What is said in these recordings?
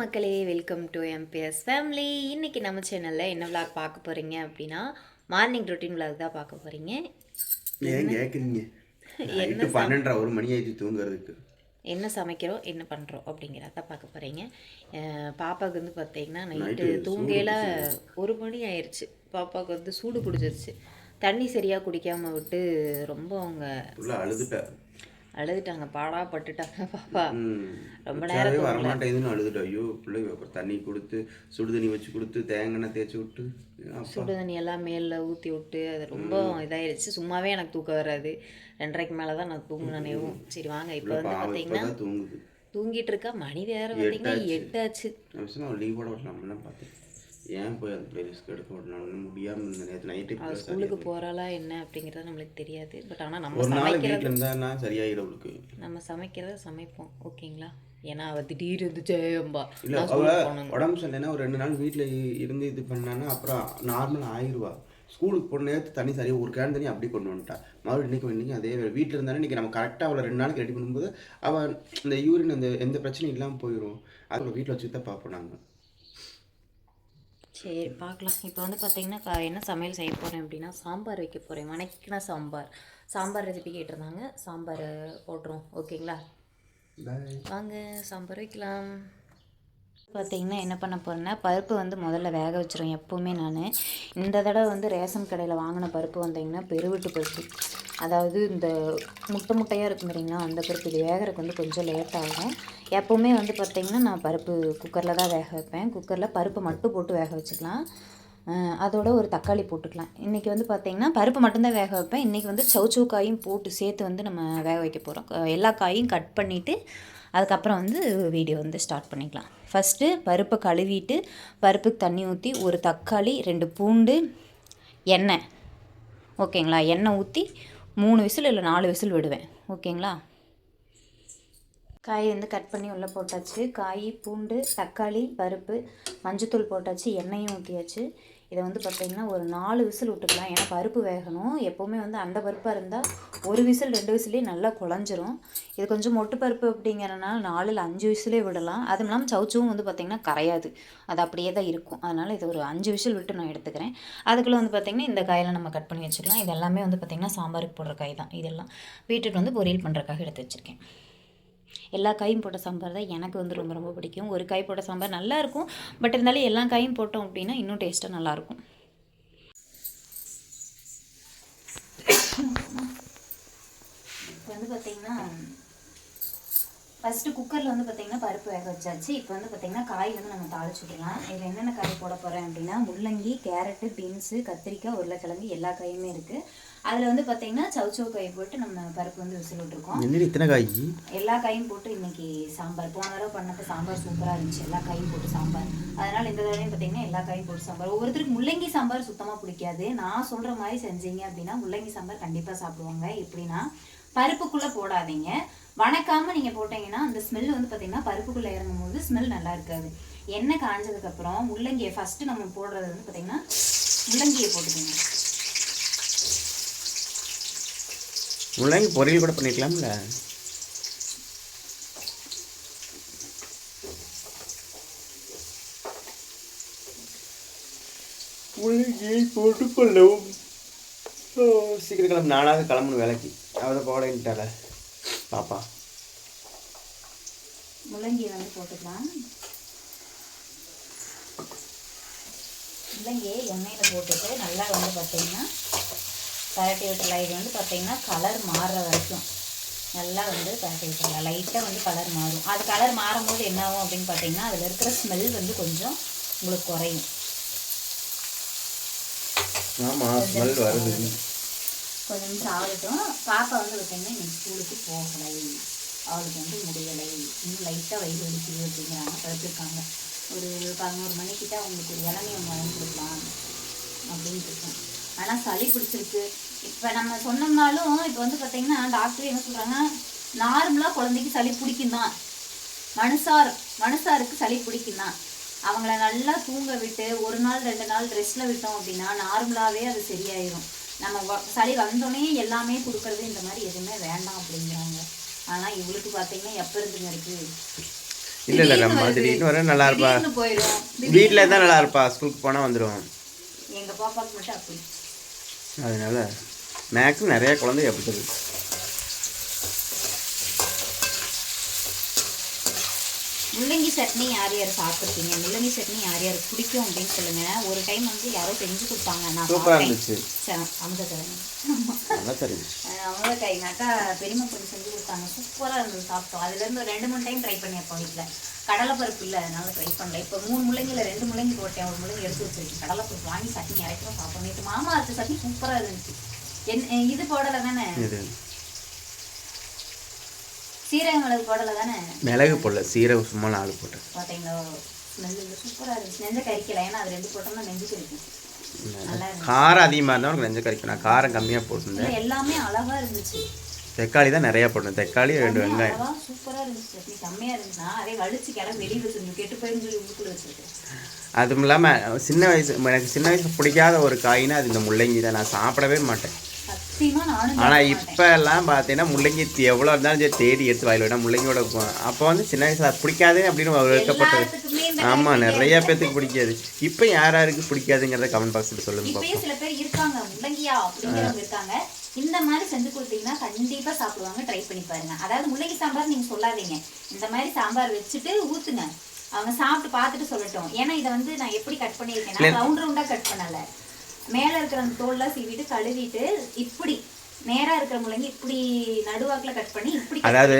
மக்களே welcome to MBS family இன்னைக்கு நம்ம சேனலில் என்ன விளாக் பார்க்க போகிறீங்க அப்படின்னா மார்னிங் ரொட்டீன் விளாக் தான் பார்க்க போகிறீங்க ஏன் கேட்குறீங்க நைட்டு பன்னெண்டரை ஒரு மணி ஆயிடுச்சு தூங்குறதுக்கு. என்ன சமைக்கிறோம் என்ன பண்ணுறோம் அப்படிங்கிறத பார்க்க போகிறீங்க பாப்பாவுக்கு வந்து பார்த்தீங்கன்னா நைட்டு தூங்கையில் ஒரு மணி ஆயிடுச்சு பாப்பாவுக்கு வந்து சூடு பிடிச்சிருச்சு தண்ணி சரியாக குடிக்காமல் விட்டு ரொம்ப அவங்க அழுதுட்டாங்க. பாடா பட்டுட்டாங்க பாப்பா. ரொம்ப உச்சாவே வரமாட்டேங்குதுன்னு அழுதுட்டேன் ஐயோ பிள்ளைங்க அப்புறம் தண்ணி கொடுத்து சுடு தண்ணி வச்சு கொடுத்து தேங்காய் தேய்ச்சி விட்டு சுடு தண்ணி எல்லாம் மேலில் ஊற்றி விட்டு அது ரொம்ப இதாயிருச்சு. சும்மாவே எனக்கு தூக்கம் வராது. ரெண்டரைக்கு மேலே தான் நான் தூங்கினேவும் சரி வாங்க. இப்போ வந்து பார்த்தீங்கன்னா தூங்கிட்டு இருக்கா? மணி வேற பார்த்தீங்கன்னா எட்டாச்சு. நிமிஷம் அவன் லீவ் போட விடலாம்லாம் பார்த்தேன் ஏன் போய் அந்த பிளேலிஸ்க்கு எடுக்க விடலாம் முடியாமல் இருந்த நேற்று நைட்டு ஸ்கூலுக்கு போகிறாளா என்ன அப்படிங்கிறது நம்மளுக்கு தெரியாது. பட் ஆனால் நம்ம ஒரு நாள் வீட்டில் இருந்தான்னா சரியாயிடும் அவளுக்கு. நம்ம சமைக்கிறத சமைப்போம் ஓகேங்களா? ஏன்னா அவள் திடீர் இருந்துச்சு அம்பா இல்லை நான் அவ ஸ்கூலுக்கு போகணும் உடம்பு சரியில்லைன்னா ஒரு ரெண்டு நாள் வீட்டில் இருந்து இது பண்ணான்னா அப்புறம் நார்மல் ஆயிடுவா ஸ்கூலுக்கு போன நேரத்து தண்ணி சரியாக ஒரு கேன் தண்ணி அப்படி கொண்டு வந்துட்டா. மறுபடியும் இன்றைக்கி இன்றைக்கி அதே வேலை. வீட்டில் இருந்தாலும் இன்றைக்கி நம்ம கரெக்டாக அவளை ரெண்டு நாளைக்கு ரெடி பண்ணும்போது அவள் இந்த யூரின் அந்த எந்த பிரச்சனையும் இல்லாமல் போயிடும் அது வீட்டில் வச்சு தான் பார்ப்போம் நாங்கள் சரி பார்க்கலாம். இப்போ வந்து பார்த்தீங்கன்னா கா- என்ன சமையல் செய்ய போகிறேன் அப்படின்னா சாம்பார் வைக்க போகிறேன் வணக்கின சாம்பார். சாம்பார் ரெசிபி கேட்டிருந்தாங்க. சாம்பார் போட்டுரும் ஓகேங்களா? வாங்க சாம்பார் வைக்கலாம். பார்த்தீங்கன்னா என்ன பண்ண போகிறேன்னா பருப்பு வந்து முதல்ல வேக வச்சிருவேன் எப்போவுமே நான். இந்த தடவை வந்து ரேஷன் கடையில் வாங்கின பருப்பு வந்தீங்கன்னா பெருவிட்டு பருப்பு அதாவது இந்த முட்டை முட்டையாக இருக்கும் தெரியுங்களா அந்த பருப்பு இது வேகிறதுக்கு வந்து கொஞ்சம் லேட் ஆகும். எப்போவுமே வந்து பார்த்திங்கன்னா நான் பருப்பு குக்கரில் தான் வேக வைப்பேன். குக்கரில் பருப்பு மட்டும் போட்டு வேக வச்சுக்கலாம். அதோட ஒரு தக்காளி போட்டுக்கலாம். இன்றைக்கி வந்து பார்த்திங்கன்னா பருப்பு மட்டும்தான் வேக வைப்பேன். இன்றைக்கி வந்து சவுச்சவு காயும் போட்டு சேர்த்து வந்து நம்ம வேக வைக்க போகிறோம் எல்லா காயும் கட் பண்ணிவிட்டு அதுக்கப்புறம் வந்து வீடியோ வந்து ஸ்டார்ட் பண்ணிக்கலாம். ஃபஸ்ட்டு பருப்பை கழுவிட்டு பருப்புக்கு தண்ணி ஊற்றி ஒரு தக்காளி ரெண்டு பூண்டு எண்ணெய். ஓகேங்களா? எண்ணெய் ஊற்றி மூணு விசில் இல்லை நாலு விசில் விடுவேன். ஓகேங்களா? காய் வந்து கட் பண்ணி உள்ளே போட்டாச்சு. காய் பூண்டு தக்காளி பருப்பு மஞ்சத்தூள் போட்டாச்சு எண்ணெயும் ஊற்றியாச்சு இதை வந்து பார்த்திங்கன்னா ஒரு நாலு விசில் விட்டுக்கலாம். ஏன்னா பருப்பு வேகணும். எப்போவுமே வந்து அந்த பருப்பாக இருந்தால் ஒரு விசில் ரெண்டு விசிலே நல்லா குழஞ்சிரும். இது கொஞ்சம் மொட்டு பருப்பு அப்படிங்கிறனால நாலில் அஞ்சு விசிலே விடலாம். அதுவும் இல்லாமல் சவுச்சுவும் வந்து பார்த்திங்கன்னா கரையாது. அது அப்படியே தான் இருக்கும். அதனால் இது ஒரு அஞ்சு விசில் விட்டு நான் எடுத்துக்கிறேன். அதுக்குள்ளே வந்து பார்த்திங்கன்னா இந்த காயெல்லாம் நம்ம கட் பண்ணி வச்சுக்கலாம் இது எல்லாமே வந்து பார்த்திங்கன்னா சாம்பாருக்கு போடுற காய் தான். இதெல்லாம் வீட்டுக்கு வந்து பொரியல் பண்ணுறக்காக எடுத்து வச்சுருக்கேன். எல்லா காயும் போட்ட சாம்பார் தான் எனக்கு வந்து ரொம்ப ரொம்ப பிடிக்கும். ஒரு காய் போட்ட சாம்பார் நல்லா இருக்கும். பட் இருந்தாலும் எல்லா காயும் போட்டோம் அப்படின்னா இன்னும் டேஸ்ட்டாக நல்லாயிருக்கும் வந்து பார்த்தீங்கன்னா ஃபஸ்ட்டு குக்கரில் வந்து பார்த்தீங்கன்னா பருப்பு வேக வச்சாச்சு. இப்போ வந்து பார்த்தீங்கன்னா காய் வந்து நம்ம தாளிச்சு விடலாம் இதில் என்னென்ன காய் போட போகிறேன் அப்படின்னா முள்ளங்கி கேரட்டு பீன்ஸு கத்திரிக்காய் உருளைக்கிழங்கு எல்லா காயுமே இருக்குது அதில் வந்து பார்த்தீங்கன்னா சவுச்சவு காய் போட்டு நம்ம பருப்பு வந்து விசில் விட்ருக்கோம் என்ன இத்தனை காய்? எல்லா காயும் போட்டு இன்னைக்கு சாம்பார். போன தடவை பண்ணப்ப சாம்பார் சூப்பராக இருந்துச்சு. எல்லா காயும் போட்டு சாம்பார். அதனால இந்த தடவையும் பார்த்தீங்கன்னா எல்லா காயும் போட்டு சாம்பார். ஒவ்வொருத்தருக்கு முள்ளங்கி சாம்பார் சுத்தமாக பிடிக்காது. நான் சொல்கிற மாதிரி செஞ்சீங்க அப்படின்னா முள்ளங்கி சாம்பார் கண்டிப்பாக சாப்பிடுவாங்க. எப்படின்னா பருப்புக்குள்ளே போடாதீங்க. வணக்காம நீங்கள் போட்டீங்கன்னா அந்த ஸ்மெல் வந்து பார்த்தீங்கன்னா பருப்புக்குள்ளே இறங்கும் போது ஸ்மெல் நல்லா இருக்காது. எண்ணெய் காஞ்சதுக்கப்புறம் முள்ளங்கியை ஃபஸ்ட்டு நம்ம போடுறது வந்து பார்த்தீங்கன்னா முள்ளங்கியை போட்டுக்கோங்க. முள்ளங்கி பொரியல் கூட பண்ணிக்கலாம்ல? முள்ளங்கியை போட்டுக்கொள்ளவும். சீக்கிரம் கிளம்பு. நானாக கிளம்பணும் வேலைக்கு. அவரை போடன்ட்டால பாப்பா. முள்ளங்கியை வந்து போட்டுக்கலாம். முள்ளங்கியை எண்ணெயில் போட்டுட்டு நல்லா வந்து பார்த்தீங்கன்னா பரட்டி விட்டுலாம் இது வந்து பார்த்தீங்கன்னா கலர் மாறுற வரைக்கும் நல்லா வந்து பரட்டி விட்டுலாம் லைட்டாக வந்து கலர் மாறும். அது கலர் மாறும்போது என்ன ஆகும் அப்படின்னு பார்த்தீங்கன்னா அதில் இருக்கிற ஸ்மெல் வந்து கொஞ்சம் உங்களுக்கு குறையும். ஆமாம் ஸ்மெல் வருது. கொஞ்சம் நிமிஷம் ஆகட்டும் பாப்பா வந்து பார்த்தீங்கன்னா இன்னைக்கு ஸ்கூலுக்கு போகலை. அவளுக்கு வந்து முடியலை. இன்னும் லைட்டாக வயிறு வலிக்குது அப்படிங்கிறாங்க. படுத்துருக்காங்க. ஒரு பதினோரு மணிக்கிட்ட அவங்களுக்கு ஒரு இளநீ ஒன்று வாங்கி கொடுக்கலாம் அப்படின்னு இருக்கேன் ஆனால் சளி பிடிச்சிருக்கு. இப்போ நம்ம சொன்னோம்னாலும் இப்போ வந்து பார்த்தீங்கன்னா டாக்டர் என்ன சொல்கிறாங்க நார்மலாக குழந்தைக்கு சளி பிடிக்கும் தான் மனுஷார் மனுஷாருக்கு சளி பிடிக்கும் தான் அவங்கள நல்லா தூங்க விட்டு ஒரு நாள் ரெண்டு நாள் ரெஸ்ட்டில் விட்டோம் அப்படின்னா நார்மலாகவே அது சரியாயிரும். நம்ம சளி வந்தோடனே எல்லாமே கொடுக்கறது இந்த மாதிரி எதுவுமே வேண்டாம் அப்படிங்கிறாங்க. ஆனால் இவளுக்கு பார்த்தீங்கன்னா எப்போ இருந்துங்க இருக்குது இல்லை இல்லை நம்ம திடீர்னு வர நல்லா இருப்பா. வீட்டில் தான் நல்லா இருப்பா. ஸ்கூலுக்கு போனால் வந்துடும் எங்க பாப்பாக்கு மட்டும் அப்படி. அதனால மேக்ஸிமம் நிறைய குழந்தை அப்படி முள்ளங்கி சட்னி யார் யார் சாப்பிட்ருக்கீங்க? முள்ளங்கி சட்னி யார் யார் பிடிக்கும் அப்படின்னு சொல்லுங்க. ஒரு டைம் வந்து யாரோ செஞ்சு கொடுத்தாங்க. நான் சாப்பிட்டேன். அமுதக்காய் நட்டா பெரியம்மா பொண்ணு செஞ்சு கொடுத்தாங்க. சூப்பராக இருந்தது சாப்பிட்டோம். அதுலேருந்து ஒரு ரெண்டு மூணு டைம் ட்ரை பண்ணியிருப்போம் வீட்டில் கடலைப்பருப்பு இல்லை அதனால ட்ரை பண்ணல. இப்போ மூணு முள்ளங்கியில் ரெண்டு முள்ளங்கி போட்டேன். ஒரு முள்ளங்கி எடுத்து வச்சிருக்கேன். கடலைப்பருப்பு வாங்கி சட்னி இறக்கிறோம் சாப்பிட்டோம். நேற்று மாமா அரைச்ச சட்னி சூப்பராக இருந்துச்சு. என் இது போடலை தானே? இது சீரக மிளகு போடலை தானே? மிளகு போடல சீரகம் சும்மா நாலு போட்டேன். பார்த்தீங்களா? ஸ்மெல்லு சூப்பராக இருந்துச்சு. நெஞ்ச கறிக்கல ஏன்னா அது ரெண்டு போட்டோம்னா நெஞ்சு கறிக்கும் நல்லா இருந்துச்சு. காரம் அதிகமாக இருந்தால் உனக்கு நெஞ்ச கறிக்கும் நான் காரம் கம்மியாக போட்டிருந்தேன். எல்லாமே அழகா இருந்துச்சு. தக்காளி தான் நிறையா போட்டேன். தக்காளி ரெண்டு வெங்காயம். அழகா சூப்பரா இருந்துச்சு. சட்னி செம்மையா இருந்துச்சு அதே வலிச்சு கிளம்பி வெளியே வச்சிருந்து கெட்டு போயிருந்து சொல்லி உள்ளுக்குள்ள வச்சிருக்கேன். அதுவும் இல்லாமல் சின்ன வயசு எனக்கு சின்ன வயசு பிடிக்காத ஒரு காய்னா அது இந்த முள்ளங்கி தான். நான் சாப்பிடவே மாட்டேன். ஆனால். இப்போ எல்லாம் பார்த்தீங்கன்னா முள்ளங்கி எவ்வளோ இருந்தாலும் சரி தேடி எடுத்து வாயில் விட முள்ளங்கியோட அப்போ வந்து சின்ன வயசுல பிடிக்காதே அப்படின்னு இந்த ஆமாம் நிறைய பேர்த்துக்கு பிடிக்காது. இப்போ யார் யாருக்கு பிடிக்காதுங்கிறத கமெண்ட் பாக்ஸில் சொல்லுங்க சில பேர் இருக்காங்க முள்ளங்கியா அப்படிங்கிறவங்க இருக்காங்க. இந்த மாதிரி செஞ்சு கொடுத்தீங்கன்னா கண்டிப்பா சாப்பிடுவாங்க ட்ரை பண்ணி பாருங்க. அதாவது முள்ளங்கி சாம்பார் நீங்க சொல்லாதீங்க. இந்த மாதிரி சாம்பார் வச்சுட்டு ஊத்துங்க. அவங்க சாப்பிட்டு பார்த்துட்டு சொல்லட்டும். ஏன்னா இதை வந்து நான் எப்படி கட் பண்ணியிருக்கேன்னா ரவுண்ட் ரவுண்டா கட் பண்ணல. மேல இருக்கிற அந்த தோல்லாம் சீவிட்டு கழுவிட்டு இப்படி நேரா இருக்கிற முள்ளங்கி இப்படி நடுவாக்குல கட் பண்ணி இப்படி அதாவது.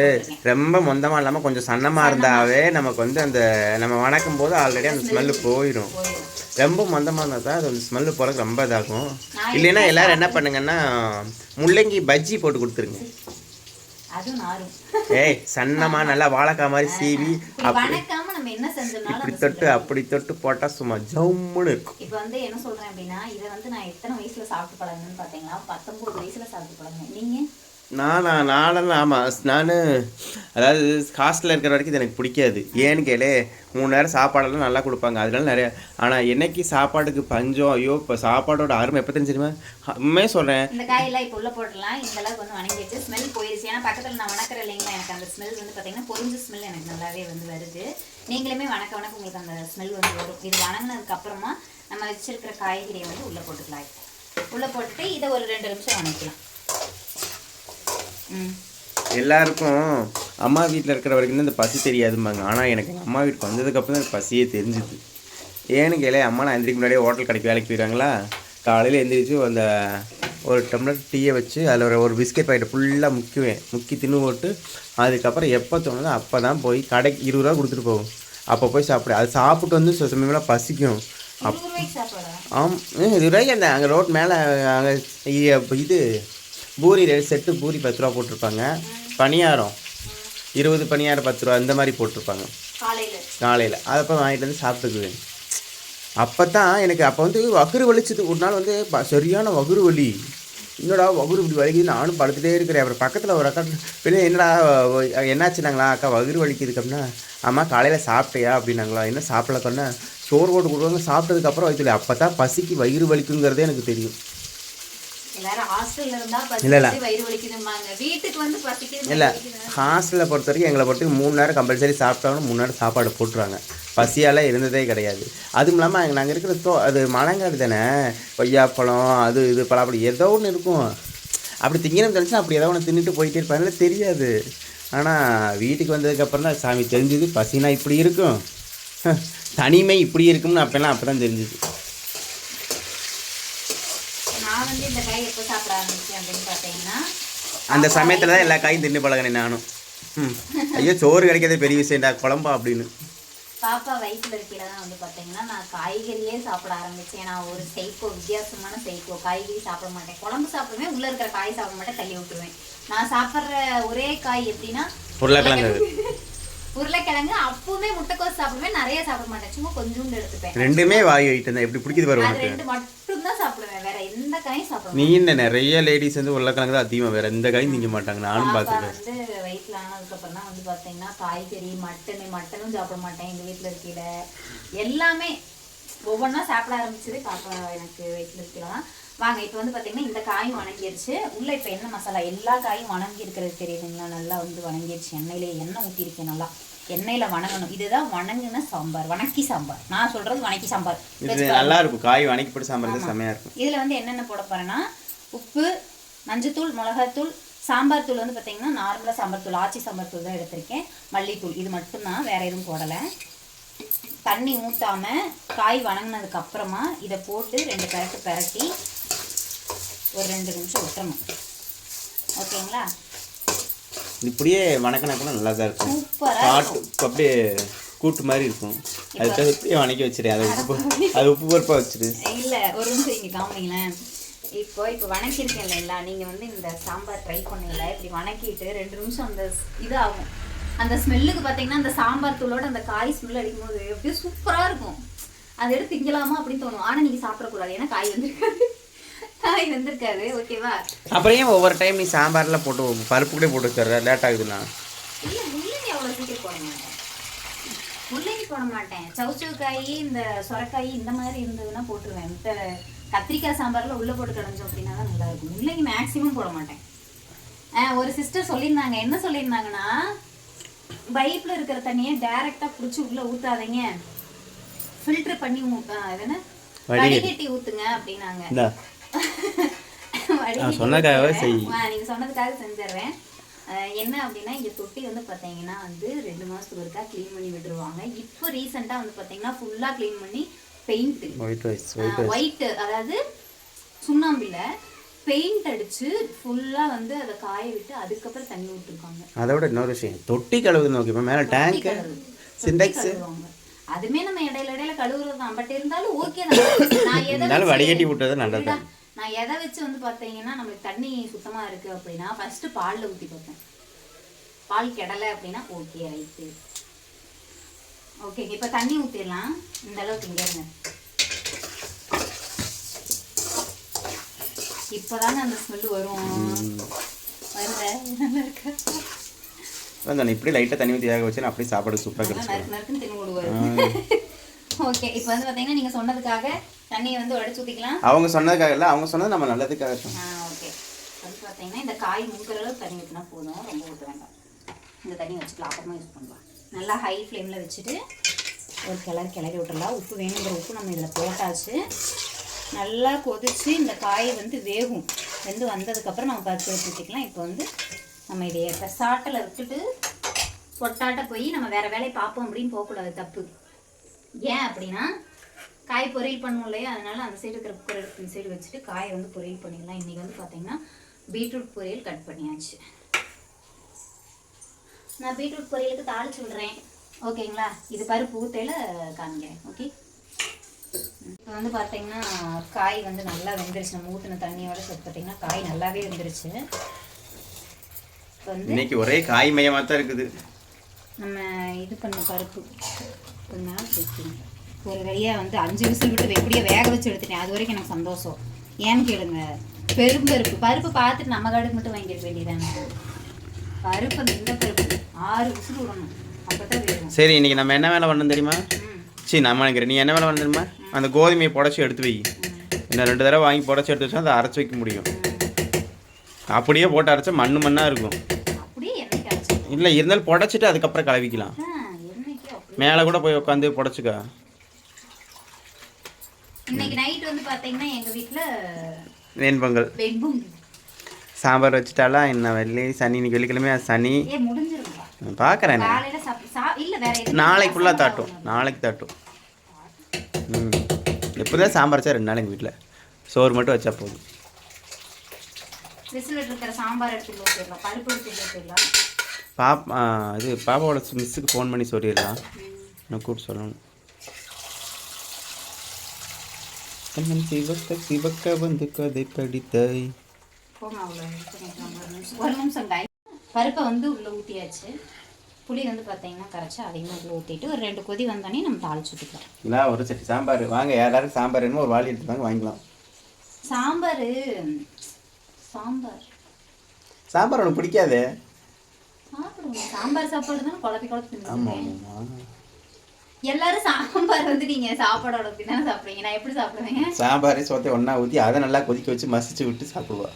ரொம்ப மொந்தமாக இல்லாமல் கொஞ்சம் சன்னமாக இருந்தாவே நமக்கு வந்து அந்த நம்ம வணக்கும் போது ஆல்ரெடி அந்த ஸ்மெல்லு போயிடும். ரொம்ப மந்தமாக இருந்தால் தான் அது அந்த ஸ்மெல்லு போகிறதுக்கு ரொம்ப இதாகும். இல்லைன்னா எல்லாரும் என்ன பண்ணுங்கன்னா முள்ளங்கி பஜ்ஜி போட்டு கொடுத்துருங்க. ஏய் சன்னமாக நல்லா வாழைக்காய் மாதிரி சீவி இப்படி தொட்டு அப்படி தொட்டு போட்டால் சும்மா ஜம்முன்னு இருக்கும். இப்போ வந்து என்ன சொல்றேன் அப்படின்னா இதை வந்து நான் எத்தனை வயசுல சாப்பிட்டு பழகுனேன்னு பாத்தீங்களா? பத்தொன்பது வயசுல சாப்பிட்டு பழகுனேன். நீங்க? நானா நானும் ஆமாம் நான் அதாவது ஹாஸ்டலில் இருக்கிற வரைக்கும் இது எனக்கு பிடிக்காது. ஏன்னு கேளு மூணு நேரம் சாப்பாடெல்லாம் நல்லா கொடுப்பாங்க. அதனால நிறைய ஆனால் என்னைக்கு சாப்பாட்டுக்கு பஞ்சம் ஐயோ இப்போ சாப்பாடோட அருமை எப்போ தெரிஞ்சிருமா உண்மையே சொல்கிறேன் இந்த காயெல்லாம் இப்போ உள்ள போடலாம் இந்த அளவுக்கு வந்து வணங்கிட்டு ஸ்மெல் போயிருச்சு. ஏன்னா பக்கத்தில் நான் வணக்குறேன் இல்லைங்களா? எனக்கு அந்த ஸ்மெல் வந்து பார்த்தீங்கன்னா பொறிஞ்ச ஸ்மெல் எனக்கு நல்லாவே வந்து வருது. நீங்களுமே வணக்க வணக்க உங்களுக்கு அந்த ஸ்மெல் வந்து வரும். இது வணங்கினதுக்கு அப்புறமா நம்ம வச்சிருக்கிற காய்கறியை வந்து உள்ளே போட்டுக்கலாம். உள்ளே உள்ள போட்டுட்டு இதை ஒரு ரெண்டு நிமிஷம் வணக்கலாம். எல்லாருக்கும் அம்மா வீட்டில் இருக்கிற வரைக்கும் இந்த பசி தெரியாதும்பாங்க. ஆனால் எனக்கு எங்கள் அம்மா வீட்டுக்கு வந்ததுக்கப்புறம் தான் பசியே தெரிஞ்சுது. ஏன்னு கேளே அம்மா நான் எந்திரிக்க முன்னாடியே ஹோட்டல் கடைக்கு வேலைக்கு போயிடுறாங்களா? காலையில் எந்திரிச்சு அந்த ஒரு டம்ளர் டீயை வச்சு அதில் ஒரு ஒரு பிஸ்கெட் பாக்கெட் ஃபுல்லாக முக்குவேன். முக்கி தின்னு போட்டு அதுக்கப்புறம் எப்போ தோணுதோ அப்போ தான் போய் கடைக்கு இருபது ரூபா கொடுத்துட்டு போகும். அப்போ போய் சாப்பிடு. அது சாப்பிட்டு வந்து சில சமயம்லாம் பசிக்கும். இருபது சாப்பாடா? ஆம் இது ரூபாய்க்கு அந்த அங்கே ரோட் மேலே அங்கே இது பூரி ரெ- செட்டு பூரி பத்து ரூபா போட்டிருப்பாங்க. பணியாரம் இருபது பணியாரம் பத்து ரூபா இந்த மாதிரி போட்டிருப்பாங்க. காலையில. போய் வாங்கிட்டு வந்து சாப்பிட்டுக்குவேன். அப்போ தான் எனக்கு அப்போ வந்து வகுறு வலிச்சது. ஒரு நாள் வந்து சரியான வகுறு வலி. என்னடா வகுறு இப்படி வலிக்குது? நானும் படுத்துட்டே இருக்கிறேன். அப்புறம் பக்கத்தில் ஒரு அக்கா பின்ன என்னடா என்னாச்சுனாங்களா அக்கா வகுறு வலிக்குதுக்கு அப்படின்னா அம்மா காலையில் சாப்பிட்டியா? அப்படின்னாங்களா. என்ன சாப்பிடலக்கன்னா சோறு போட்டு கொடுக்குறாங்க சாப்பிட்டதுக்கப்புறம் வயிற்றுல அப்போ தான் பசிக்கு வயிறு வலிக்குங்கிறதே எனக்கு தெரியும். இல்ல, இல்ல. இல்லை. ஹாஸ்டலில் பொறுத்த வரைக்கும் எங்களை பொறுத்த மூணு நேரம் கம்பல்சரி சாப்பிட்டாலும் மூணு நேரம் சாப்பாடு போட்டுருவாங்க. பசியால் இருந்ததே கிடையாது. அதுவும் இல்லாமல் நாங்கள் இருக்கிற தோ அது மலங்காடு தானே. கொய்யாப்பழம் அது இது பலாப்பழம் ஏதோ ஒன்று இருக்கும். அப்படி திங்கணும் தெரிஞ்சுன்னா அப்படி ஏதோ ஒன்று தின்னுட்டு போயிட்டே இருப்பாங்க தெரியாது. ஆனால் வீட்டுக்கு வந்ததுக்கப்புறம் தான் சாமி தெரிஞ்சுது பசினா இப்படி இருக்கும். தனிமை இப்படி இருக்கும்னு அப்போல்லாம் அப்போ தான் தெரிஞ்சுது. நான் வந்து இந்த காய் எப்போ சாப்பிட ஆரம்பிச்சேன் அப்படின்னு பார்த்தீங்கன்னா அந்த சமயத்தில் தான் எல்லா காயும் தின்னு பழகினேன் நானும். ம். ஐயோ சோறு கிடைக்கிறதே பெரிய விஷயம்டா குழம்பா அப்படின்னு. பாப்பா வயிற்றுல இருக்கையில தான் வந்து பார்த்தீங்கன்னா நான் காய்கறியே சாப்பிட ஆரம்பிச்சேன். நான் ஒரு சைக்கோ வித்தியாசமான சைக்கோ காய்கறி சாப்பிட மாட்டேன். குழம்பு சாப்பிடுவேன் உள்ள இருக்கிற காய் சாப்பிட மாட்டேன் தள்ளி விட்டுருவேன். நான் சாப்பிட்ற ஒரே காய் எப்படின்னா உருளைக்கிழங்கு. உருளைக்கிழங்கு. அப்பவுமே முட்டைக்கோஸ் சாப்பிடுவேன் நிறைய சாப்பிட மாட்டேன். சும்மா கொஞ்சோண்டு எடுத்துப்பேன். ரெண்டுமே வாய் ஐட்டம் தான். எப்படி பிடிக்குது பாரு அது உனக்கு? ரெண்டு மட்டும் எந்த காயும் சாப்பிட நீ என்ன நிறைய லேடிஸ் வந்து உருளைக்கிழங்கு தான் அதிகமாக வேற எந்த காயும் திங்க மாட்டாங்க. நானும் பார்த்துருக்கேன் வந்து வயிற்றுல ஆனதுக்கப்புறம் தான் வந்து பார்த்தீங்கன்னா காய்கறி மட்டனு மட்டனும் சாப்பிட மாட்டேன் எங்கள் வீட்டில் இருக்கையில. எல்லாமே ஒவ்வொன்றா சாப்பிட ஆரம்பிச்சது பாப்பா எனக்கு வயிற்றுல இருக்கலாம் வாங்க இப்போ வந்து பார்த்தீங்கன்னா இந்த காயும் வணங்கிருச்சு. உள்ள இப்போ என்ன மசாலா? எல்லா காயும் வணங்கி இருக்கிறது தெரியுதுங்களா? நல்லா வந்து வணங்கிருச்சு. எண்ணெயிலே எண்ணெய் ஊற்றிருக்கேன் நல்லா. எண்ணெயில் வணங்கணும். இதுதான் வணங்குன சாம்பார். வணக்கி சாம்பார். நான் சொல்கிறது வணக்கி சாம்பார். இது நல்லா இருக்கும் காய் வணக்கி போட்டு சாம்பார் தான் செம்மையா இருக்கும். இதில் வந்து என்னென்ன போட போகிறேன்னா உப்பு மஞ்சத்தூள் மிளகாத்தூள் சாம்பார் தூள் வந்து பார்த்தீங்கன்னா நார்மலாக சாம்பார் தூள் ஆச்சி சாம்பார் தூள் தான் எடுத்திருக்கேன். மல்லித்தூள். இது மட்டும்தான் வேறு எதுவும் போடலை. தண்ணி ஊற்றாம காய் வணங்கினதுக்கு அப்புறமா இதை போட்டு ரெண்டு பெரட்டு பெரட்டி ஒரு ரெண்டு நிமிஷம் விட்டுறணும் ஓகேங்களா? இப்படியே வணக்கினா கூட நல்லா தான் இருக்கும். காட்டு அப்படியே கூட்டு மாதிரி இருக்கும். அதுக்காக இப்படியே வணக்கி வச்சிரு அதை உப்பு அது உப்பு பருப்பாக வச்சிரு இல்லை ஒரு நிமிஷம் இங்கே காமிங்களேன் இப்போ இப்போ வணக்கியிருக்கேன் இல்லைங்களா? நீங்கள் வந்து இந்த சாம்பார் ட்ரை பண்ணல இப்படி வணக்கிட்டு ரெண்டு நிமிஷம் அந்த ஸ்- இது ஆகும் அந்த ஸ்மெல்லுக்கு பார்த்தீங்கன்னா அந்த சாம்பார் தூளோட அந்த காய் ஸ்மெல் அடிக்கும்போது அப்படியே சூப்பராக இருக்கும். அதை எடுத்து திங்கலாமா அப்படின்னு தோணும். ஆனால் நீங்கள் சாப்பிடக்கூடாது. ஏன்னா காய் வந்திருக்காது. காய் வந்திருக்காது ஓகேவா அப்புறம் ஏன் ஒவ்வொரு டைம் நீ சாம்பார்லாம் போட்டு பருப்பு கூட போட்டு வச்சிடுற? லேட் ஆகுதுண்ணா. இல்லை முள்ளங்கி அவ்வளோ சீக்கிரம் போட மாட்டேன். முள்ளங்கி போட மாட்டேன். இந்த சொரக்காய் இந்த மாதிரி இருந்ததுன்னா போட்டுருவேன். இந்த கத்திரிக்காய் சாம்பாரில் உள்ளே போட்டு கிடஞ்சோம் அப்படின்னா தான் நல்லா இருக்கும். முள்ளங்கி மேக்ஸிமம் போட மாட்டேன். ஆ ஒரு சிஸ்டர் சொல்லியிருந்தாங்க. என்ன சொல்லியிருந்தாங்கன்னா பைப்பில் இருக்கிற தண்ணியை டைரெக்டாக பிடிச்சி உள்ளே ஊற்றாதீங்க ஃபில்டர் பண்ணி என்ன? வடிகட்டி. ஊற்றுங்க அப்படின்னாங்க. நான் சொன்னதுக்காகவே. செய். ஆ, நீங்க சொன்னதுக்காக செஞ்சிடுறேன் என்ன அப்படின்னா இங்க தொட்டி வந்து பாத்தீங்கன்னா வந்து ரெண்டு மாசத்துக்கு ஒருக்கா க்ளீன் பண்ணி விட்டுருவாங்க இப்போ ரீசெண்டா வந்து பாத்தீங்கன்னா ஃபுல்லா க்ளீன் பண்ணி பெயிண்ட் ஒயிட் அதாவது சுண்ணாம்பில பெயிண்ட் அடிச்சு ஃபுல்லா வந்து அதை காய விட்டு அதுக்கப்புறம் தண்ணி விட்டுருக்காங்க அதை விட இன்னொரு விஷயம் தொட்டி கழுவுது நோக்கிப்பா மேலே டேங்க்கு கழுவு. சிண்டெக்ஸ். அதுமே நம்ம இடையில இடையில கழுவுறது தான் பட் இருந்தாலும் ஓகே தான் நான் வடிகட்டி விட்டது நல்லது நான் எதை வச்சு வந்து பார்த்தீங்கன்னா நம்மளுக்கு தண்ணி சுத்தமா இருக்கு அப்படின்னா ஃபர்ஸ்ட் பால்ல ஊத்தி பார்ப்பேன். பால் கெடலை அப்படின்னா ஓகே ரைட்டு ஓகே இப்போ தண்ணி ஊற்றிடலாம் இந்த அளவுக்கு இங்கே இருங்க. இப்போதாங்க அந்த ஸ்மெல் வரும். வருத? நல்லா இருக்கா? அதான் இப்படி லைட்டாக தண்ணி ஊற்றி வேக வச்சு நான் அப்படியே சாப்பாடு சூப்பராக கிடச்சிடும் ஓகே இப்போ வந்து பார்த்தீங்கன்னா நீங்கள் சொன்னதுக்காக தண்ணியை வந்து உடச்சு ஊற்றிக்கலாம் அவங்க சொன்னதுக்காக இல்லை அவங்க சொன்னது நம்ம நல்லதுக்காக ஆ ஓகே. வந்து பார்த்தீங்கன்னா இந்த காய் முக்கிற அளவுக்கு தண்ணி ஊற்றினா போதும். ரொம்ப ஊற்ற வேண்டாம். இந்த தண்ணி வச்சுக்கலாம். அப்புறமா யூஸ் பண்ணலாம். நல்லா ஹை ஃப்ளேமில் வச்சுட்டு ஒரு கிளறி கிளறி விட்டுறலாம். உப்பு வேணுங்கிற உப்பு நம்ம இதில் போட்டாச்சு. நல்லா கொதிச்சு இந்த காய் வந்து வேகும். வெந்து வந்ததுக்கப்புறம் நம்ம எடுத்து ஊற்றிக்கலாம் இப்போ வந்து நம்ம இதை சாட்டில் விட்டுட்டு பொட்டாட்ட போய் நம்ம வேற வேலையை பார்ப்போம் அப்படின்னு போகக்கூடாது. தப்பு. ஏன் அப்படின்னா காய் பொரியல் பண்ணுவோம் இல்லையா? அதனால அந்த சைடு இருக்கிற குக்கர் எடுத்து இந்த சைடு வச்சுட்டு காயை வந்து பொரியல் பண்ணிடலாம். இன்னைக்கு வந்து பார்த்தீங்கன்னா பீட்ரூட் பொரியல் கட் பண்ணியாச்சு. நான் பீட்ரூட் பொரியலுக்கு தாளிச்சு விடுறேன். ஓகேங்களா இது பருப்பு ஊத்தையில் காமிக்கிறேன். ஓகே இப்போ வந்து பார்த்தீங்கன்னா காய் வந்து நல்லா வெந்துருச்சு. நம்ம ஊற்றின தண்ணியோட சேர்த்து பார்த்தீங்கன்னா காய் நல்லாவே வெந்துருச்சு. இன்னைக்கு ஒரே காய் மயமாக தான் இருக்குது. நம்ம இது பண்ண பருப்பு கொஞ்ச நேரம் சேர்த்துங்க ஒரு வழியாக வந்து அஞ்சு விசில் விட்டு எப்படியோ வேக வச்சு எடுத்துட்டேன். அது வரைக்கும் எனக்கு சந்தோஷம். ஏன்னு கேளுங்க. பெரும்பருப்பு பருப்பு பார்த்துட்டு நம்ம காடுக்கு மட்டும் வாங்கிட வேண்டியதானே பருப்பு இந்த பருப்பு. ஆறு விசில் விடணும். சரி இன்னைக்கு நம்ம என்ன வேலை பண்ணணும் தெரியுமா? சரி நம்ம நினைக்கிறேன். நீ என்ன வேலை பண்ண தெரியுமா? அந்த கோதுமையை புடச்சி எடுத்து வை. இன்னும் ரெண்டு தடவை வாங்கி புடச்சி எடுத்து வச்சா அதை அரைச்சி வைக்க முடியும். அப்படியே போட்டு அரைச்சா மண்ணு மண்ணாக இருக்கும். இல்லை இருந்தாலும் புடச்சிட்டு அதுக்கப்புறம் கலவிக்கலாம் மேலே கூட போய் உட்காந்து புடச்சிக்கா. இன்னைக்கு நைட் வந்து பார்த்தீங்கன்னா எங்கள் வீட்டில் வேண்பொங்கல். வெண்பும் சாம்பார் வச்சுட்டாலா என்ன வெள்ளி சனி இன்னைக்கு வெள்ளிக்கிழமை சனி? பார்க்குறேன் நாளைக்கு ஃபுல்லாக தாட்டும். நாளைக்கு தாட்டும். ம். எப்போதான் சாம்பார் வச்சா ரெண்டு நாள் எங்கள் வீட்டில் சோறு மட்டும் வச்சா போதும். பாப் இது பாப்பாவோட மிஸ்ஸுக்கு ஃபோன் பண்ணி சொல்லிடலாம். நான் கூப்பிட்டு சொல்லணும். கண்ணன் சிவக்க சிவக்க வந்து கதை படித்தாய். ஒரு நிமிஷம் பருப்பை வந்து உள்ளே ஊற்றியாச்சு புளி வந்து பார்த்தீங்கன்னா கரைச்சி அதையும் உள்ளே ஊற்றிட்டு ஒரு ரெண்டு கொதி வந்தோடனே நம்ம தாளிச்சு ஊற்றிக்கலாம் இல்லை ஒரு சட்டி சாம்பார். வாங்க யாராரும் சாம்பார் என்னமோ ஒரு வாளி எடுத்துட்டாங்க வாங்கிக்கலாம். சாம்பார் சாம்பார். சாம்பார் உனக்கு பிடிக்காதே? சாம்பார் சாப்பாடு தானே குழப்பி குழப்பி ஆமாம். ஆமாம் எல்லாரும் சாம்பார் வந்து நீங்கள் சாப்பாடோட தானே சாப்பிடுவீங்க? நான் எப்படி சாப்பிடுவேங்க சாம்பார் சோத்தை ஒன்றா ஊற்றி அதை நல்லா கொதிக்க வச்சு மசிச்சு விட்டு சாப்பிடுவா.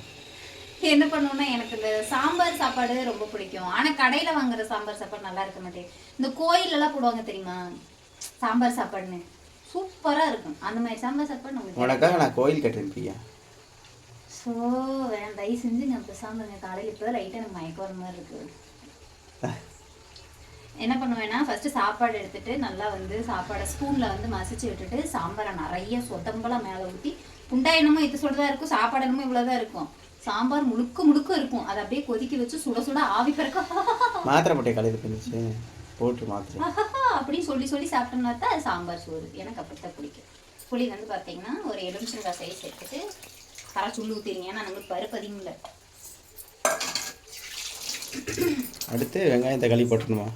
என்ன பண்ணுவேன்னா எனக்கு இந்த சாம்பார் சாப்பாடு ரொம்ப பிடிக்கும். ஆனா கடையில வாங்குற சாம்பார் சாப்பாடு நல்லா இருக்க மாட்டேங்குது இந்த கோயில் எல்லாம் போடுவாங்க தெரியுமா? சாம்பார் சாப்பாடுன்னு. சூப்பரா இருக்கும். அந்த மாதிரி சாம்பார் சாப்பாடு உனக்காக நான் கோயில் கட்டுறேன் பிரியா. ஸோ வேண்டாம் தயவு செஞ்சு நான் பேசாமல் காலையில் இப்போ லைட்டாக எனக்கு மயக்கம் மாதிரி இருக்கு. என்ன பண்ணுவேன்னா ஃபர்ஸ்ட் சாப்பாடு எடுத்துட்டு நல்லா வந்து சாப்பாடை ஸ்பூன்ல வந்து மசிச்சு விட்டுட்டு சாம்பாரை நிறைய சொதம்பலாம் மேலே ஊற்றி புண்டா என்னமோ இது சுடதான் இருக்கும் சாப்பாடு என்னமோ இவ்வளோதான் இருக்கும். சாம்பார் முழுக்க முழுக்க இருக்கும். அதை அப்படியே கொதிக்க வச்சு சுட சுட ஆவி பிறக்க மாத்திரை போட்டே காலையில் பண்ணிச்சு போட்டு மாத்திரை. அப்படின்னு சொல்லி சொல்லி சாப்பிட்டோம்னா தான் சாம்பார் சோறு. எனக்கு அப்படித்தான் பிடிக்கும். புளி வந்து பார்த்தீங்கன்னா ஒரு எலுமிச்சங்காய் சைஸ் எடுத்துட்டு கரைச்சி உள்ளு ஊற்றிடுங்க ஏன்னா நம்மளுக்கு பருப்பு அதிகம் இல்லை. அடுத்து வெங்காயம் தக்காளி போட்டுருணுமா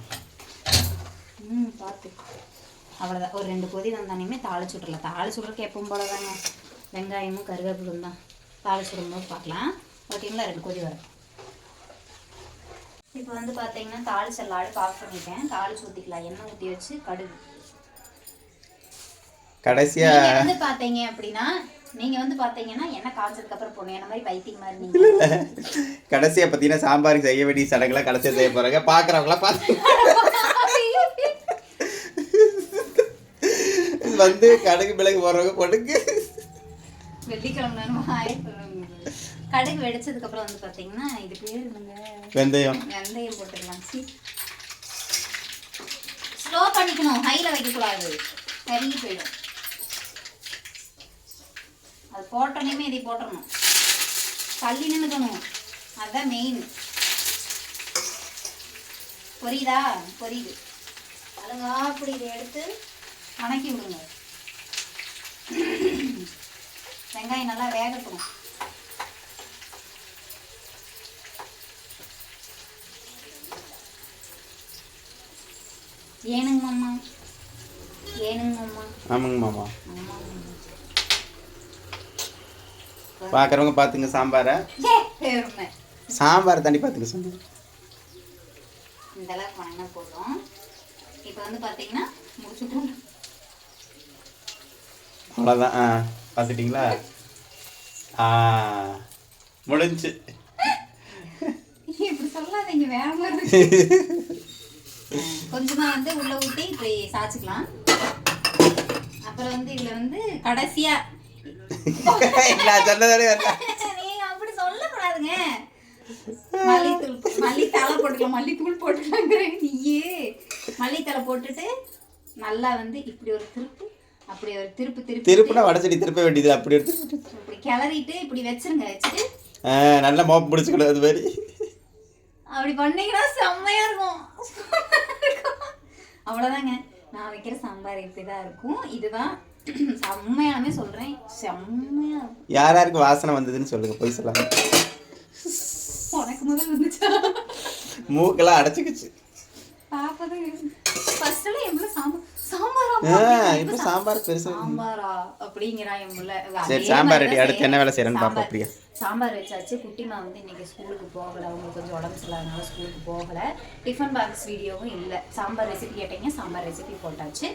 ம் பார்த்து அவ்வளோதான் ஒரு ரெண்டு கொதி வந்தானேமே தாளிச்சு விட்றலாம் தாளிச்சு விட்றதுக்கு எப்பவும் போல தாங்க வெங்காயமும் கருவேப்பிலும் தான். தாளிச்சு விடும்போது பார்க்கலாம் ஓகேங்களா? ரெண்டு கொதி வரும். இப்போ வந்து பார்த்தீங்கன்னா தாளிச்ச லாடு ஆஃப் பண்ணிட்டேன். தாளிச்சு ஊற்றிக்கலாம் எண்ணெய் ஊற்றி வச்சு கடுகு. கடைசியா வந்து பார்த்தீங்க அப்படின்னா நீங்க வந்து பார்த்தீங்கன்னா என்ன காய்ச்சதுக்கு அப்புறம் போகணும் என்ன மாதிரி பைத்தியம் மாதிரி நீங்க. கடைசியா பார்த்தீங்கன்னா சாம்பாருக்கு செய்ய வேண்டிய சடங்குலாம் கடைசியா செய்ய போறாங்க. பார்க்குறவங்களாம் பார்த்து வந்து கடுகு மிளகு போடுறவங்க போட்டுக்கு. வெள்ளிக்கிழமை கடுகு வெடிச்சதுக்கு அப்புறம் வந்து பார்த்தீங்கன்னா இது பேர் வெந்தயம். வெந்தயம் போட்டுடலாம் சி. ஸ்லோ பண்ணிக்கணும். ஹைல வைக்கக்கூடாது. கருகி போயிடும். அது போட்டோன்னே இதை போட்டுறணும். தள்ளி நின்றுக்கணும் அதுதான் மெயின் புரியுதா? புரியுது. அழகா அப்படி இதை எடுத்து வணக்கி விடுங்க வெங்காயம் நல்லா வேகட்டும். ஏனுங்க மாமா? ஏனுங்க மாமா? ஆமாங்க மாமா. பார்க்குறவங்க பார்த்துங்க சாம்பாரை. சாம்பாரை தாண்டி பார்த்துங்க சாம்பார். இந்த அளவுக்கு வணங்கினா போதும். இப்போ வந்து பார்த்தீங்கன்னா முடிச்சுட்டு அவ்வளோதான் ஆ பார்த்துட்டிங்களா? ஆ முடிஞ்சு. இப்படி சொல்லாதீங்க வேற மாதிரி இருக்கு. கொஞ்சமா வந்து உள்ள ஊத்தி இப்படி சாய்ச்சிக்கலாம். அப்புறம் வந்து இதுல வந்து கடைசியா நான் சொன்னதானே அப்படி சொல்லக்கூடாதுங்க. மல்லித்தூள் மல்லித்தலை போட்டுக்கலாம் மல்லித்தூள் போட்டுக்கலாங்கிறேன் நீயே. மல்லித்தலை போட்டுட்டு நல்லா வந்து இப்படி ஒரு திருப்பு அப்படி ஒரு திருப்பு திருப்பி திருப்புனா வடச்சடி திருப்ப வேண்டியது அப்படி எடுத்து இப்படி கிளறிட்டு இப்படி வச்சிருங்க வச்சுட்டு. நல்லா மோப்பம் பிடிச்சிக்கணும் அது மாதிரி. அப்படி பண்ணீங்கன்னா செம்மையா இருக்கும். அவ்வளோதாங்க நான் வைக்கிற சாம்பார் இப்படி தான் இருக்கும். இதுதான் செம்மையானமே சொல்றேன். செம்மையா இருக்கும். யார் யாருக்கு வாசனை வந்ததுன்னு சொல்லுங்க போய் சொல்லாம உனக்கு முதல் வந்துச்சா? மூக்கெல்லாம் அடைச்சிக்கிச்சு. பாப்பதான் ஃபர்ஸ்ட்ல என் பிள்ளை சாம்பார்? இப்ப சாம்பார் பெருசா சாம்பாரா? அப்படிங்கிறா என் சரி அதே சாம்பார் ரெடி. அடுத்து என்ன வேலை செய்யறேன்னு சாம்பார். பாப்பா பிரியா. சாம்பார் வச்சாச்சு. குட்டிமா வந்து இன்னைக்கு ஸ்கூலுக்கு போகல. அவங்களுக்கு கொஞ்சம் உடம்பு சரியில்லாதனால ஸ்கூலுக்கு போகல. டிஃபன் பாக்ஸ் வீடியோவும் இல்லை. சாம்பார் ரெசிபி கேட்டீங்க சாம்பார் ரெசிபி போட்டாச்சு.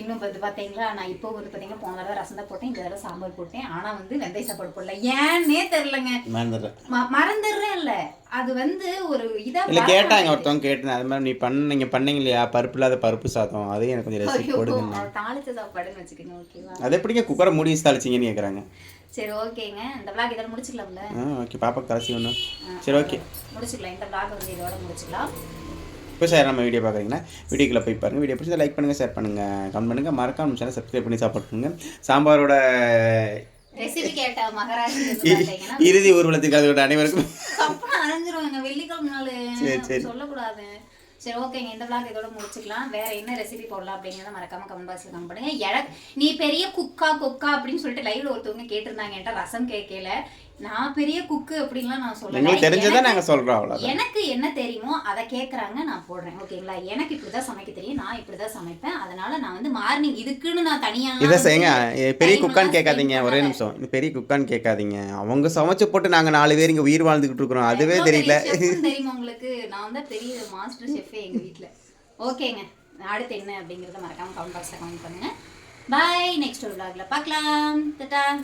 இன்னும் வந்து பார்த்தீங்களா நான் இப்போ வந்து பார்த்தீங்கன்னா போன தடவை ரசம் தான் போட்டேன். இந்த தடவை சாம்பார் போட்டேன். ஆனால் வந்து வெந்தய சாப்பாடு போடல. ஏன்னே தெரிலங்க மறந்துடுறேன் மறந்துடுறேன். இல்ல. அது வந்து ஒரு இதா இல்ல கேட்டாங்க. ஒருத்தவங்க கேட்டேன் அது மாதிரி நீ பண்ணீங்க பண்ணீங்க இல்லையா பருப்பு இல்லாத பருப்பு சாதம் அதையும் எனக்கு கொஞ்சம் ரெசிபி போடுங்க தாளிச்ச சாப்பாடுன்னு வச்சுக்கோங்க ஓகேவா அது எப்படிங்க? குக்கரை மூடி தாளிச்சிங்கன்னு கேட்குறாங்க சரி ஓகேங்க இந்த விளாக் இதோட முடிச்சுக்கலாம்ல? ஓகே பாப்பாக்கு கடைசி ஒன்று சரி ஓகே முடிச்சுக்கலாம். இந்த விளாக் வந்து இதோட முடிச்சுக்கலாம். இப்போ சார் நம்ம வீடியோ பார்க்குறீங்கன்னா வீடியோக்குள்ள போய் பாருங்கள் வீடியோ பிடிச்சா லைக் பண்ணுங்கள் ஷேர் பண்ணுங்கள் கமெண்ட் பண்ணுங்கள் மறக்காம சேனல் சப்ஸ்கிரைப் பண்ணி பண்ணுங்கள் சாம்பாரோட ரெசிபி கேட்ட பார்த்தீங்கன்னா இறுதி ஊர்வலத்துக்கு அதோட அனைவருக்கும் அரைஞ்சிருவாங்க வெள்ளிக்கிழமை நாள். சொல்லக்கூடாது. சரி ஓகேங்க இந்த vlog இதோட முடிச்சுக்கலாம். வேற என்ன ரெசிபி போடலாம் அப்படிங்கிறத மறக்காம கமெண்ட் பாக்ஸ்ல கமெண்ட் பண்ணுங்க. எனக்கு நீ பெரிய குக்கா கொக்கா அப்படின்னு சொல்லிட்டு லைவ்ல ஒருத்தவங்க கேட்டிருந்தாங்க. என்கிட்ட ரசம் கேட்கல. நான் பெரிய குக்கு அப்படின்லாம் நான் சொல்லல. எங்களுக்கு தெரிஞ்சதை எனக்கு- நாங்கள் சொல்கிறோம் அவ்வளோதான் எனக்கு என்ன தெரியுமோ அதை கேட்குறாங்க நான் போடுறேன். ஓகேங்களா? எனக்கு இப்படிதான் சமைக்க தெரியும் நான் இப்படிதான் சமைப்பேன். அதனால நான் வந்து மார்னிங் இதுக்குன்னு நான் தனியா இதை செய்யுங்க பெரிய குக்கான்னு கேட்காதீங்க ஒரே நிமிஷம். பெரிய குக்கான்னு கேட்காதீங்க. அவங்க சமைச்சு போட்டு நாங்கள் நாலு பேர் இங்கே உயிர் வாழ்ந்துக்கிட்டு இருக்கிறோம். அதுவே தெரியல. தெரியுமா உங்களுக்கு? நான் தான் பெரிய மாஸ்டர் ஷெஃபே எங்க வீட்ல. ஓகேங்க. அடுத்து என்ன அப்படிங்கறத மறக்காம கமெண்ட் பாக்ஸ்ல கமெண்ட் பண்ணுங்க. பாய் நெக்ஸ்ட் ஒரு vlogல பார்க்கலாம். டாடா